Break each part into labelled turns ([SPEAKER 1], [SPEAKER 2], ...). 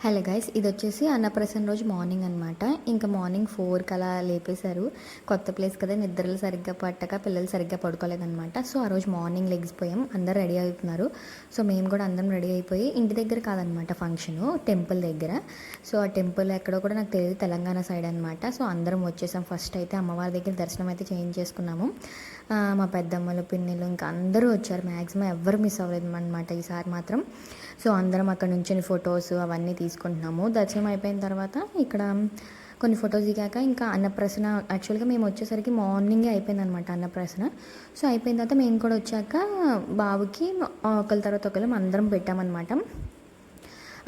[SPEAKER 1] Hello guys ఇది వచ్చేసి అన్నప్రసన్న రోజు మార్నింగ్ అనమాట ఇంకా మార్నింగ్ ఫోర్కి అలా లేపేశారు. కొత్త ప్లేస్ కదా నిద్రలు సరిగ్గా పట్టక పిల్లలు సరిగ్గా పడుకోలేదన్నమాట. సో ఆ రోజు మార్నింగ్ లెగ్సిపోయాం అందరు రెడీ అవుతున్నారు. సో మేము కూడా అందరం రెడీ అయిపోయి ఇంటి దగ్గర కాదనమాట ఫంక్షను టెంపుల్ దగ్గర. సో ఆ టెంపుల్ ఎక్కడో కూడా నాకు తెలియదు తెలంగాణ సైడ్ అనమాట సో అందరం వచ్చేసాం. ఫస్ట్ అయితే అమ్మవారి దగ్గర దర్శనం అయితే చేయించేసుకున్నాము. మా పెద్దమ్మలు పిన్నిలు ఇంకా అందరూ వచ్చారు. మ్యాక్సిమం ఎవ్వరు మిస్ అవ్వలేదు అనమాట ఈసారి మాత్రం సో అందరం అక్కడ నుంచి ఫొటోస్ అవన్నీ తీసుకుంటున్నాము. దర్శనం అయిపోయిన తర్వాత ఇక్కడ కొన్ని ఫొటోస్ దిగాక ఇంకా అన్నప్రసన యాక్చువల్గా మేము వచ్చేసరికి మార్నింగే అయిపోయింది అనమాట అన్నప్రసన. సో అయిపోయిన తర్వాత మేము కూడా వచ్చాక బాబుకి ఒకరి తర్వాత ఒకరు అందరం పెట్టామన్నమాట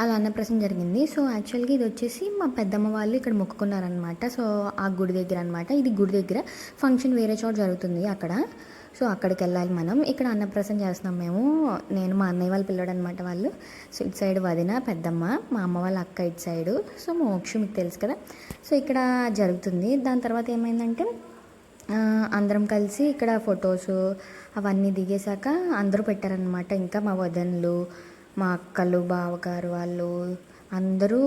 [SPEAKER 1] అలా అన్నప్రసన జరిగింది. సో యాక్చువల్గా ఇది వచ్చేసి మా పెద్దమ్మ వాళ్ళు ఇక్కడ మొక్కుకున్నారనమాట. సో ఆ గుడి దగ్గర అనమాట. ఇది గుడి దగ్గర. ఫంక్షన్ వేరే చోట జరుగుతుంది అక్కడ. సో అక్కడికి వెళ్ళాలి మనం. ఇక్కడ అన్నప్రసం చేస్తున్నాం మేము. నేను మా అన్నయ్య వాళ్ళ పిల్లడు అనమాట వాళ్ళు. సో ఇటు సైడ్ వదిన పెద్దమ్మ మా అమ్మ వాళ్ళ అక్క ఇటు సైడు. సో మోక్షం మీకు తెలుసు కదా. సో ఇక్కడ జరుగుతుంది. దాని తర్వాత ఏమైందంటే అందరం కలిసి ఇక్కడ ఫొటోస్ అవన్నీ దిగేశాక అందరూ పెట్టారనమాట ఇంకా మా వదనలు మా అక్కలు బావగారు వాళ్ళు అందరూ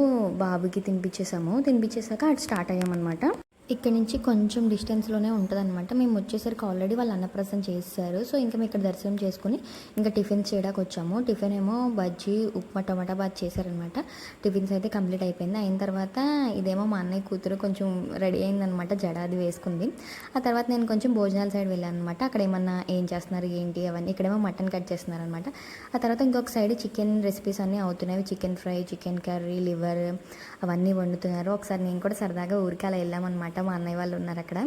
[SPEAKER 1] బాబుకి తినిపించేసాము. తినిపించేశాక అటు స్టార్ట్ అయ్యామన్నమాట. ఇక్కడ నుంచి కొంచెం డిస్టెన్స్లోనే ఉంటుందన్నమాట. మేము వచ్చేసరికి ఆల్రెడీ వాళ్ళు అన్నప్రసం చేశారు. సో ఇంకా మేము ఇక్కడ దర్శనం చేసుకుని ఇంకా టిఫిన్స్ చేయడానికి వచ్చాము. టిఫిన్ ఏమో బజ్జీ ఉప్మా టమాటా బాత్ చేశారనమాట టిఫిన్స్ అయితే కంప్లీట్ అయిపోయింది. అయిన తర్వాత ఇదేమో మా అన్నయ్య కూతురు కొంచెం రెడీ అయిందనమాట జడాది వేసుకుంది. ఆ తర్వాత నేను కొంచెం భోజనాల సైడ్ వెళ్ళాను అనమాట అక్కడ ఏమన్నా ఏం చేస్తున్నారు ఏంటి అవన్నీ. ఇక్కడేమో మటన్ కట్ చేస్తున్నారు అనమాట ఆ తర్వాత ఇంకొక సైడ్ చికెన్ రెసిపీస్ అన్నీ అవుతున్నాయి. Chicken fry chicken curry liver అవన్నీ వండుతున్నారు. ఒకసారి నేను కూడా సరదాగా ఊరికి అలా మా అన్నయ్య వాళ్ళు ఉన్నారు అక్కడ.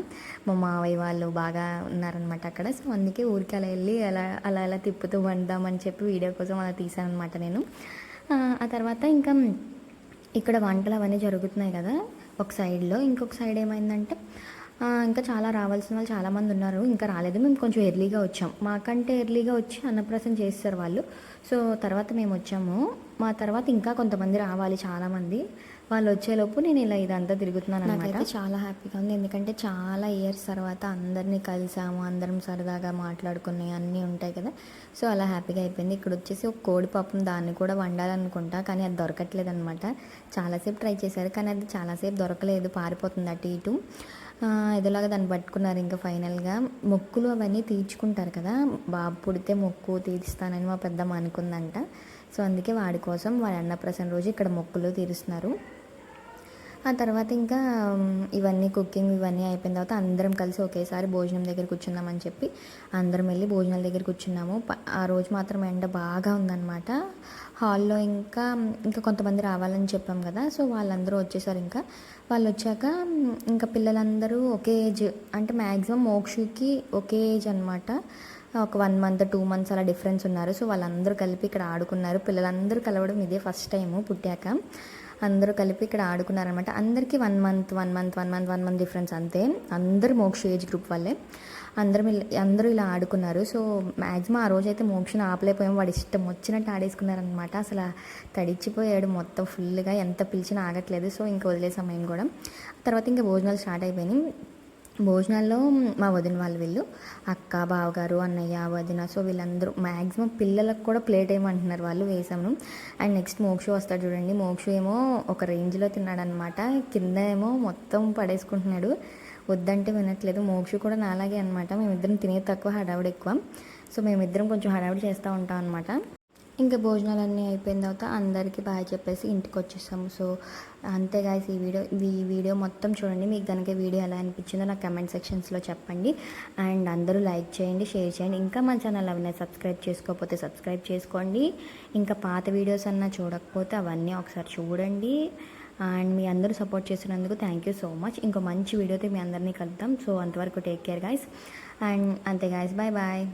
[SPEAKER 1] మా మావయ్య వాళ్ళు బాగా ఉన్నారనమాట అక్కడ. సో అందుకే ఊరికి అలా వెళ్ళి అలా అలా అలా తిప్పుతూ వండుదామని చెప్పి వీడియో కోసం అలా తీసాను అనమాట నేను. ఆ, తర్వాత ఇంకా ఇక్కడ వంటలు అవన్నీ జరుగుతున్నాయి కదా ఒక సైడ్లో ఇంకొక సైడ్ ఏమైందంటే ఇంకా చాలా రావాల్సిన వాళ్ళు చాలామంది ఉన్నారు. ఇంకా రాలేదు. మేము కొంచెం ఎర్లీగా వచ్చాం. మాకంటే ఎర్లీగా వచ్చి అన్నప్రాసం చేస్తారు వాళ్ళు. సో తర్వాత మేము వచ్చాము. మా తర్వాత ఇంకా కొంతమంది రావాలి చాలామంది వాళ్ళు వచ్చేలోపు నేను ఇలా ఇదంతా తిరుగుతున్నాను అనమాట చాలా హ్యాపీగా ఉంది. ఎందుకంటే చాలా ఇయర్స్ తర్వాత అందరినీ కలిసాము. అందరం సరదాగా మాట్లాడుకున్నాయి అన్నీ ఉంటాయి కదా. సో అలా హ్యాపీగా అయిపోయింది. ఇక్కడ వచ్చేసి ఒక కోడి పాపం దాన్ని కూడా వండాలనుకుంటా. కానీ అది దొరకట్లేదు అనమాట చాలాసేపు ట్రై చేశారు. కానీ అది చాలాసేపు దొరకలేదు. పారిపోతుంది అటు ఇటు. ఆ, ఇదిలాగా దాన్ని పట్టుకున్నారు ఇంకా ఫైనల్గా. మొక్కులు అవన్నీ తీర్చుకుంటారు కదా. బాబు పుడితే మొక్కు తీరుస్తానని మా పెద్దమ్మ అనుకుందంట. సో అందుకే వాడి కోసం వాడి అన్నప్రసన్న రోజు ఇక్కడ మొక్కులు తీరుస్తున్నారు. ఆ తర్వాత ఇంకా ఇవన్నీ కుకింగ్ ఇవన్నీ అయిపోయిన తర్వాత అందరం కలిసి ఒకేసారి భోజనం దగ్గర కూర్చుందామని చెప్పి అందరం వెళ్ళి భోజనాల దగ్గర కూర్చున్నాము. ఆ రోజు మాత్రం ఎండ బాగా ఉందన్నమాట. హాల్లో ఇంకా ఇంకా కొంతమంది రావాలని చెప్పాం కదా సో వాళ్ళందరూ వచ్చేసారు ఇంకా. వాళ్ళు వచ్చాక ఇంకా పిల్లలందరూ ఒకే ఏజ్ అంటే మ్యాక్సిమం మోక్షుకి ఒకే ఏజ్ అనమాట ఒక వన్ మంత్ టూ మంత్స్ అలా డిఫరెన్స్ ఉన్నారు. సో వాళ్ళందరూ కలిపి ఇక్కడ ఆడుకున్నారు. పిల్లలందరూ కలవడం ఇదే ఫస్ట్ టైము పుట్టాక. అందరూ కలిపి ఇక్కడ ఆడుకున్నారనమాట అందరికీ one month one month one month one month difference అంతే. అందరూ మోక్ష ఏజ్ గ్రూప్ వాళ్ళే. అందరం ఇలా- అందరూ ఇలా ఆడుకున్నారు. సో మ్యాక్సిమం ఆ రోజు అయితే మోక్షను ఆపలేకపోయాం. వాడు ఇష్టం వచ్చినట్టు ఆడేసుకున్నారనమాట అసలు తడిచిపోయాడు మొత్తం ఫుల్గా ఎంత పిలిచినా ఆగట్లేదు. సో ఇంకా వదిలేసాం మేము కూడా. తర్వాత ఇంకా భోజనాలు స్టార్ట్ అయిపోయినాయి. భోజనాల్లో మా వదిన వాళ్ళు వీళ్ళు అక్క బావగారు అన్నయ్య వదిన సో వీళ్ళందరూ మ్యాక్సిమం పిల్లలకు కూడా ప్లేట్ ఏమంటున్నారు వాళ్ళు వేసాము అండ్ నెక్స్ట్ మోక్షు వస్తాడు చూడండి. మోక్షు ఏమో ఒక రేంజ్లో తిన్నాడనమాట కింద ఏమో మొత్తం పడేసుకుంటున్నాడు. వద్దంటే వినట్లేదు. మోక్షు కూడా నాలాగే అనమాట మేమిద్దరం తినేది తక్కువ హడావిడి ఎక్కువ సో మేమిద్దరం కొంచెం హడావిడి చేస్తూ ఉంటాం అనమాట ఇంకా భోజనాలన్నీ అయిపోయిన తర్వాత అందరికీ బాయ్ చెప్పేసి ఇంటికి వచ్చేసాము సో అంతే గాయస్ ఈ వీడియో ఈ వీడియో మొత్తం చూడండి. మీకు కనుక వీడియో ఎలా అనిపించిందో నాకు కమెంట్ సెక్షన్స్లో చెప్పండి. అండ్ అందరూ లైక్ చేయండి షేర్ చేయండి. ఇంకా మన ఛానల్ అవన్నీ సబ్స్క్రైబ్ చేసుకోకపోతే సబ్స్క్రైబ్ చేసుకోండి. ఇంకా పాత వీడియోస్ అన్నా చూడకపోతే అవన్నీ ఒకసారి చూడండి. అండ్ మీ అందరూ సపోర్ట్ చేసినందుకు థ్యాంక్ యూ సో మచ్ ఇంకో మంచి వీడియోతో మీ అందరినీ కలుద్దాం. సో అంతవరకు టేక్ కేర్ గాయస్ అండ్ అంతే గాయస్ బాయ్ బాయ్